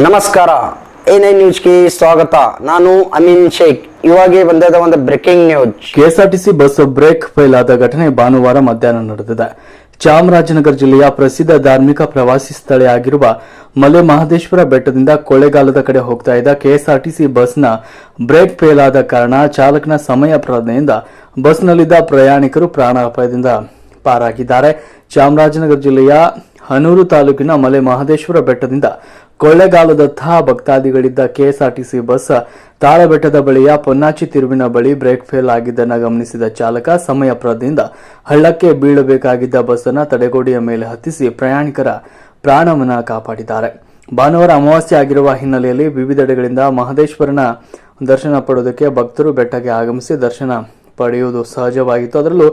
ನಮಸ್ಕಾರ. A nine ನ್ಯೂಸ್ಗೆ ಸ್ವಾಗತ. ನಾನು ಅಮೀನ್ ಶೇಖ್. ಇವಾಗೆ ಬಂದಿದ್ದ ಒಂದು breaking news. KSRTC bus brake fail ಆದ ಘಟನೆ ಭಾನುವಾರ ಮಧ್ಯಾಹ್ನ ನಡೆದಿದೆ. ಚಾಮರಾಜನಗರ ಜಿಲ್ಲೆಯ ಪ್ರಸಿದ್ಧ ಧಾರ್ಮಿಕ ಪ್ರವಾಸಿ ಸ್ಥಳ ಮಲೆ ಮಹದೇಶ್ವರ ಬೆಟ್ಟದಿಂದ ಕೊಳೆಗಾಲದ ಕಡೆ ಹೋಗ್ತಾ ಇದ್ದ ಕೆಎಸ್ಆರ್ಟಿಸಿ ಬಸ್ನ ಬ್ರೇಕ್ ಫೇಲ್ ಆದ ಕಾರಣ ಚಾಲಕನ ಸಮಯ ಪ್ರಜ್ಞೆಯಿಂದ ಬಸ್ನಲ್ಲಿದ್ದ ಪ್ರಯಾಣಿಕರು ಪ್ರಾಣಾಪಾಯದಿಂದ ಪಾರಾಗಿದ್ದಾರೆ. ಚಾಮರಾಜನಗರ ಜಿಲ್ಲೆಯ ಹನೂರು ತಾಲೂಕಿನ ಮಲೆ ಮಹದೇಶ್ವರ ಬೆಟ್ಟದಿಂದ ಕೊಳ್ಳೇಗಾಲದತ್ತ ಭಕ್ತಾದಿಗಳಿದ್ದ ಕೆಎಸ್ಆರ್ಟಿಸಿ ಬಸ್ ತಾಳಬೆಟ್ಟದ ಬಳಿಯ ಪೊನ್ನಾಚಿ ತಿರುವಿನ ಬಳಿ ಬ್ರೇಕ್ ಫೇಲ್ ಆಗಿದ್ದನ್ನು ಗಮನಿಸಿದ ಚಾಲಕ ಸಮಯ ಪ್ರಜ್ಞೆಯಿಂದ ಹಳ್ಳಕ್ಕೆ ಬೀಳಬೇಕಾಗಿದ್ದ ಬಸ್ಸನ್ನು ತಡೆಗೋಡೆಯ ಮೇಲೆ ಹತ್ತಿಸಿ ಪ್ರಯಾಣಿಕರ ಪ್ರಾಣವನ್ನ ಕಾಪಾಡಿದ್ದಾರೆ. ಭಾನುವಾರ ಅಮಾವಾಸ್ಯೆ ಆಗಿರುವ ಹಿನ್ನೆಲೆಯಲ್ಲಿ ವಿವಿಧೆಡೆಗಳಿಂದ ಮಹದೇಶ್ವರನ ದರ್ಶನ ಪಡೆಯೋದಕ್ಕೆ ಭಕ್ತರು ಬೆಟ್ಟಕ್ಕೆ ಆಗಮಿಸಿ ದರ್ಶನ ಪಡೆಯುವುದು ಸಹಜವಾಗಿತ್ತು. ಅದರಲ್ಲೂ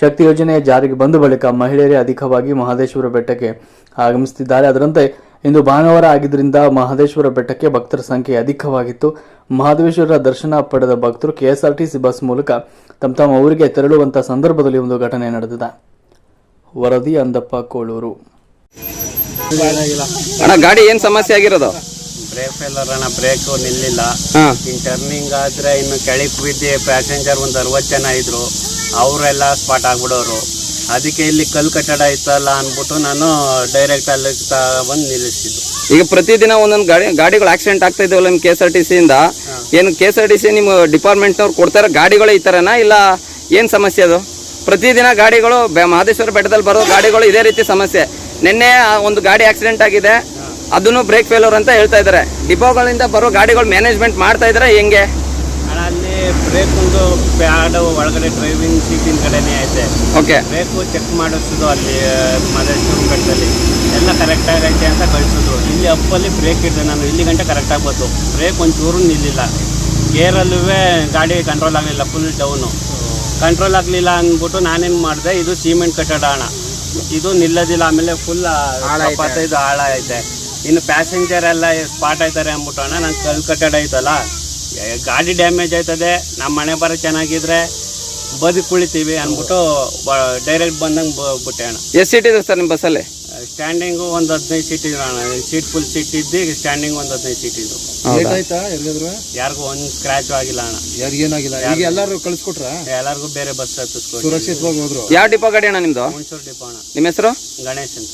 ಶಕ್ತಿ ಯೋಜನೆ ಜಾರಿಗೆ ಬಂದ ಬಳಿಕ ಮಹಿಳೆಯರೇ ಅಧಿಕವಾಗಿ ಮಹದೇಶ್ವರ ಬೆಟ್ಟಕ್ಕೆ ಆಗಮಿಸುತ್ತಿದ್ದಾರೆ. ಅದರಂತೆ ಇಂದು ಭಾನುವಾರ ಆಗಿದ್ದರಿಂದ ಮಹದೇಶ್ವರ ಬೆಟ್ಟಕ್ಕೆ ಭಕ್ತರ ಸಂಖ್ಯೆ ಅಧಿಕವಾಗಿತ್ತು. ಮಹದೇಶ್ವರ ದರ್ಶನ ಪಡೆದ ಭಕ್ತರು ಕೆಎಸ್ಆರ್ಟಿಸಿ ಬಸ್ ಮೂಲಕ ತಮ್ಮ ತಮ್ಮ ಊರಿಗೆ ತೆರಳುವಂತಹ ಸಂದರ್ಭದಲ್ಲಿ ಒಂದು ಘಟನೆ ನಡೆದಿದೆ. ವರದಿ ಅಂದಪ್ಪ ಕೋಳೂರು. ಅಣ್ಣ ಗಾಡಿ ಏನ್ ಸಮಸ್ಯೆ ಆಗಿರೋದು? ಬ್ರೇಕ್ ಫೇಲರ್ ಅಣ್ಣ ಬ್ರೇಕ್ ನಿಲ್ಲಿಲ್ಲ. ಹಾ. ಇನ್ ಟರ್ನಿಂಗ್ ಆದ್ರೆ ಇನ್ನು ಕೆಳಗೆ ಬಿದ್ದಿ ಪ್ಯಾಸೆಂಜರ್ ಒಂದು ಅರವತ್ತು ಜನ ಇದ್ರು. ಅವರೆಲ್ಲ ಸ್ಪಾಟ್ ಆಗ್ಬಿಡೋರು. ಅದಕ್ಕೆ ಇಲ್ಲಿ ಕಲ್ಲು ಕಟ್ಟಡ ಇತ್ತಲ್ಲ ಅಂದ್ಬಿಟ್ಟು ನಾನು ಡೈರೆಕ್ಟ್ ಅಲ್ಲಿ ಬಂದು ನಿಲ್ಲಿಸಿದ್ದು. ಈಗ ಪ್ರತಿದಿನ ಒಂದೊಂದು ಗಾಡಿ ಗಾಡಿಗಳು ಆಕ್ಸಿಡೆಂಟ್ ಆಗ್ತಾ ಇದಾವಲ್ಲ ನಿಮ್ K S R T C ಇಂದ? ಏನು K S R T C ನಿಮ್ಮ ಡಿಪಾರ್ಟ್ಮೆಂಟ್ನವ್ರು ಕೊಡ್ತಾರ ಗಾಡಿಗಳು ಈ ಥರನಾ ಇಲ್ಲ ಏನು ಸಮಸ್ಯೆ ಅದು? ಪ್ರತಿದಿನ ಗಾಡಿಗಳು ಬೆ- ಮಹದೇಶ್ವರ ಬೆಟ್ಟದಲ್ಲಿ ಬರೋ ಗಾಡಿಗಳು ಇದೇ ರೀತಿ ಸಮಸ್ಯೆ. ನಿನ್ನೆ ಆ ಒಂದು ಗಾಡಿ ಆಕ್ಸಿಡೆಂಟ್ ಆಗಿದೆ. ಅದನ್ನು ಬ್ರೇಕ್ ಫೇಲರ್ ಅಂತ ಹೇಳ್ತಾ ಇದ್ದಾರೆ ಡಿಪೋಗಳಿಂದ ಬರೋ ಗಾಡಿಗಳು ಮ್ಯಾನೇಜ್ಮೆಂಟ್ ಮಾಡ್ತಾ ಇದ್ದಾರೆ ಹೆಂಗೆ? ಅಲ್ಲಿ ಬ್ರೇಕ್ ಒಂದು ಪ್ಯಾಡ್ ಒಳಗಡೆ ಡ್ರೈವಿಂಗ್ ಸೀಟಿನ ಕಡೆನೇ ಐತೆ. ಓಕೆ ಬ್ರೇಕು ಚೆಕ್ ಮಾಡಿಸೋದು ಅಲ್ಲಿ ಮದೇಶ್ವರ ಕಟ್ಟದಲ್ಲಿ ಎಲ್ಲ ಕರೆಕ್ಟ್ ಆಗೈತೆ ಅಂತ ಕಳಿಸೋದು ಇಲ್ಲಿ ಅಪ್ಪಲ್ಲಿ ಬ್ರೇಕ್ ಇರ್ತದೆ ನಾನು ಇಲ್ಲಿ ಗಂಟೆ ಕರೆಕ್ಟಾಗಿ ಬಂತು ಬ್ರೇಕ್ ಒಂಚೂರು ನಿಲ್ಲಿಲ್ಲ. ಗೇರಲ್ಲೂ ಗಾಡಿ ಕಂಟ್ರೋಲ್ ಆಗಲಿಲ್ಲ ಫುಲ್ ಡೌನು ಕಂಟ್ರೋಲ್ ಆಗಲಿಲ್ಲ ಅಂದ್ಬಿಟ್ಟು ನಾನೇನು ಮಾಡಿದೆ ಇದು ಸಿಮೆಂಟ್ ಕಟ್ಟಡ ಅಣ್ಣ. ಇದು ನಿಲ್ಲೋದಿಲ್ಲ ಆಮೇಲೆ ಫುಲ್ ಇದು ಹಾಳ ಐತೆ. ಇನ್ನು ಪ್ಯಾಸೆಂಜರ್ ಎಲ್ಲ ಸ್ಪಾಟ್ ಆಯ್ತಾರೆ ಅಂದ್ಬಿಟ್ಟು ಅಣ್ಣ ನಂಗೆ ಕಲ್ ಕಟ್ಟಡ ಐತಲ್ಲ. ಗಾಡಿ ಡ್ಯಾಮೇಜ್ ಆಯ್ತದೆ ನಮ್ಮ ಮನೆ ಬರೋ ಚೆನ್ನಾಗಿದ್ರೆ ಬದುಕು ಕುಳಿತೀವಿ ಅಂದ್ಬಿಟ್ಟು ಡೈರೆಕ್ಟ್ ಬಂದಂಗೆ ಬಿಟ್ಟೆ ಅಣ್ಣ. ಎಷ್ಟು ಸೀಟ್ ಇದೆ ಸರ್ ನಿಮ್ಮ ಬಸ್ಸಲ್ಲಿ ಸ್ಟ್ಯಾಂಡಿಂಗು ಒಂದು ಹದಿನೈದು ಸೀಟ್ ಇದ್ರು ಅಣ್ಣ. ಸೀಟ್ ಫುಲ್ ಸೀಟ್ ಇದ್ದು ಸ್ಟ್ಯಾಂಡಿಂಗ್ ಒಂದು ಹದಿನೈದು ಸೀಟ್ ಇದ್ರು ಯಾರಿಗೂ ಒಂದು ಸ್ಕ್ರಾಚು ಆಗಿಲ್ಲ ಅಣ್ಣ. ಯಾರಿಗೂ ಏನಾಗಿಲ್ಲ. ಈಗ ಎಲ್ಲರೂ ಕಳ್ಸ್ಕೊಟ್ರ? ಎಲ್ಲರಿಗೂ ಬೇರೆ ಬಸ್ ಹತ್ತಿಸ್ಕೊಂಡು ಸುರಕ್ಷಿತವಾಗಿ ಹೋದ್ರು. ಯಾವ ಡಿಪೋ ಗಾಡಿ ಅಣ್ಣ ನಿಮ್ದು? ಹುಣಸೂರು ಡಿಪೋ ಅಣ್ಣ. ನಿಮ್ಮ ಹೆಸರು? ಗಣೇಶ್ ಅಂತ.